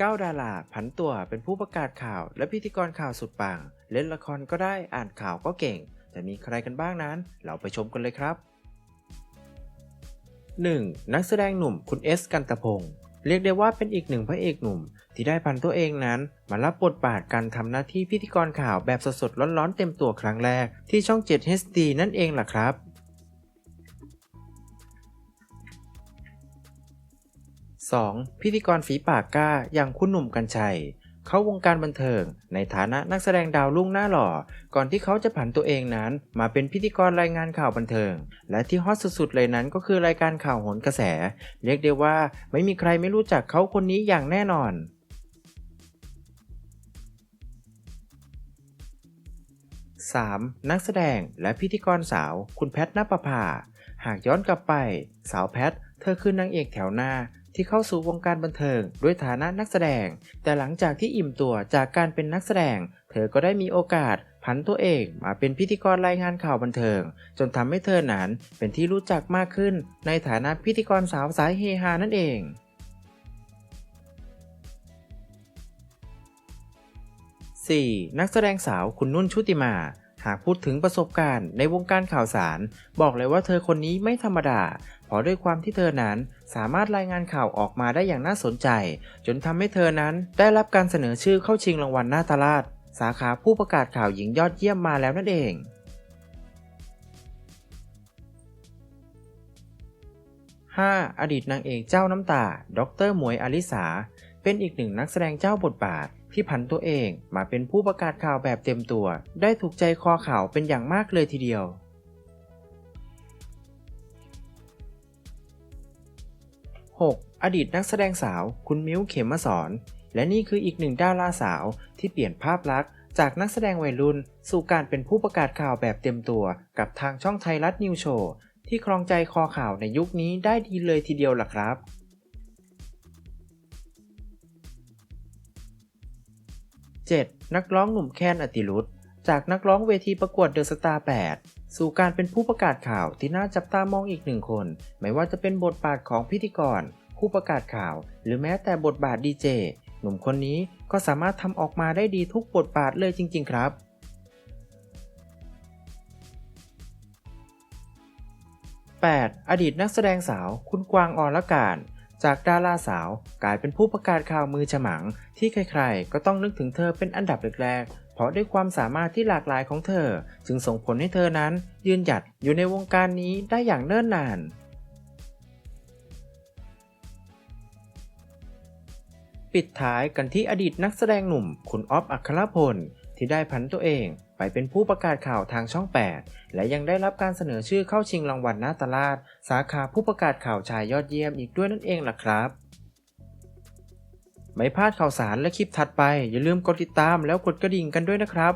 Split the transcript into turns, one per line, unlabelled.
9ดาราผันตัวเป็นผู้ประกาศข่าว และพิธีกรข่าวสุดปัง เล่นละครก็ได้อ่านข่าวก็เก่งจะมีใครกันบ้างนั้น เราไปชมกันเลยครับ 1. นักแสดงหนุ่มคุณเอสกันตะพงศ์เรียกได้ว่าเป็นอีกหนึ่งพระเอกหนุ่ม ที่ได้พันตัวเองนั้น มารับบทบาทการทำหน้าที่พิธีกรข่าวแบบสดๆร้อนๆเต็มตัวครั้งแรก ที่ช่อง 7 HD นั่นเองล่ะครับ 2. พิธีกรฝีปากกล้าอย่างคุณหนุ่มกัญชัย เข้าวงการบันเทิง ในฐานะนักแสดงดาวรุ่งหน้าหล่อ ก่อนที่เขาจะผันตัวเองนั้น มาเป็นพิธีกรรายงานข่าวบันเทิง และที่ฮอตสุดๆเลยนั้นก็คือรายการข่าวโหนกระแส เรียกได้ว่าไม่มีใครไม่รู้จักเขาคนนี้อย่างแน่นอน 3. นักแสดงและพิธีกรสาว คุณแพทนปภาหากย้อนกลับไป สาวแพท เธอคือนางเอกแถวหน้า ที่เข้าสู่วงการบันเทิงด้วยฐานะนักแสดง แต่หลังจากที่อิ่มตัวจากการเป็นนักแสดง เธอก็ได้มีโอกาสผันตัวเองมาเป็นพิธีกรรายงานข่าวบันเทิง จนทำให้เธอนั้นเป็นที่รู้จักมากขึ้น ในฐานะพิธีกรสาวสายเฮฮานั่นเอง 4. นักแสดงสาวคุณนุ่นชุติมา หากพูดถึงประสบการณ์ในวงการข่าวสาร บอกเลยว่าเธอคนนี้ไม่ธรรมดา เพราะด้วยความที่เธอนั้นสามารถรายงานข่าวออกมาได้อย่างน่าสนใจ จนทำให้เธอนั้นได้รับการเสนอชื่อเข้าชิงรางวัลหน้าตราชสาขาผู้ประกาศข่าวหญิงยอดเยี่ยมมาแล้วนั่นเอง 5. อดีตนางเอกเจ้าน้ำตา ดรหมวยอลิสา เป็นอีกหนึ่งนักแสดงเจ้าบทบาทที่ผันตัวเองมาเป็นผู้ประกาศข่าวแบบเต็มตัว ได้ถูกใจคอข่าวเป็นอย่างมากเลยทีเดียว 6. อดีตนักแสดงสาว คุณมิ้วเขมสอน และนี่คืออีกหนึ่งดาราสาวที่เปลี่ยนภาพลักษณ์จากนักแสดงวัยรุ่น สู่การเป็นผู้ประกาศข่าวแบบเต็มตัว กับทางช่องไทยรัฐนิวโชว์ที่ครองใจคอข่าวในยุคนี้ได้ดีเลยทีเดียวล่ะครับ 7. นักร้องหนุ่มแคนอติรุธจากนักร้องเวทีประกวดเดอะสตาร์8สู่การเป็นผู้ประกาศข่าวที่น่าจับตามองอีกหนึ่งคน ไม่ว่าจะเป็นบทบาทของพิธีกร ผู้ประกาศข่าว หรือแม้แต่บทบาทดีเจหนุ่มคนนี้ก็สามารถทำออกมาได้ดีทุกบทบาทเลยจริง ๆ ครับ 8. อดีตนักแสดงสาวคุณกวางอรการ จากดาราสาวกลายเป็นผู้ประกาศข่าวมือฉมัง ที่ใครๆ ก็ต้องนึกถึงเธอเป็นอันดับแรกๆ เพราะด้วยความสามารถที่หลากหลายของเธอ จึงส่งผลให้เธอนั้น ยืนหยัดอยู่ในวงการนี้ได้อย่างเนิ่นนานปิดท้ายกันที่อดีตนักแสดงหนุ่ม คุณอ๊อฟอัครพล ที่ได้ผันตัวเอง ไปเป็นผู้ประกาศข่าวทางช่อง 8 และยังได้รับการเสนอชื่อเข้าชิงรางวัลนาตลาด สาขาผู้ประกาศข่าวชายยอดเยี่ยมอีกด้วยนั่นเองล่ะครับ ไม่พลาดข่าวสารและคลิปถัดไป อย่าลืมกดติดตามแล้วกดกระดิ่งกันด้วยนะครับ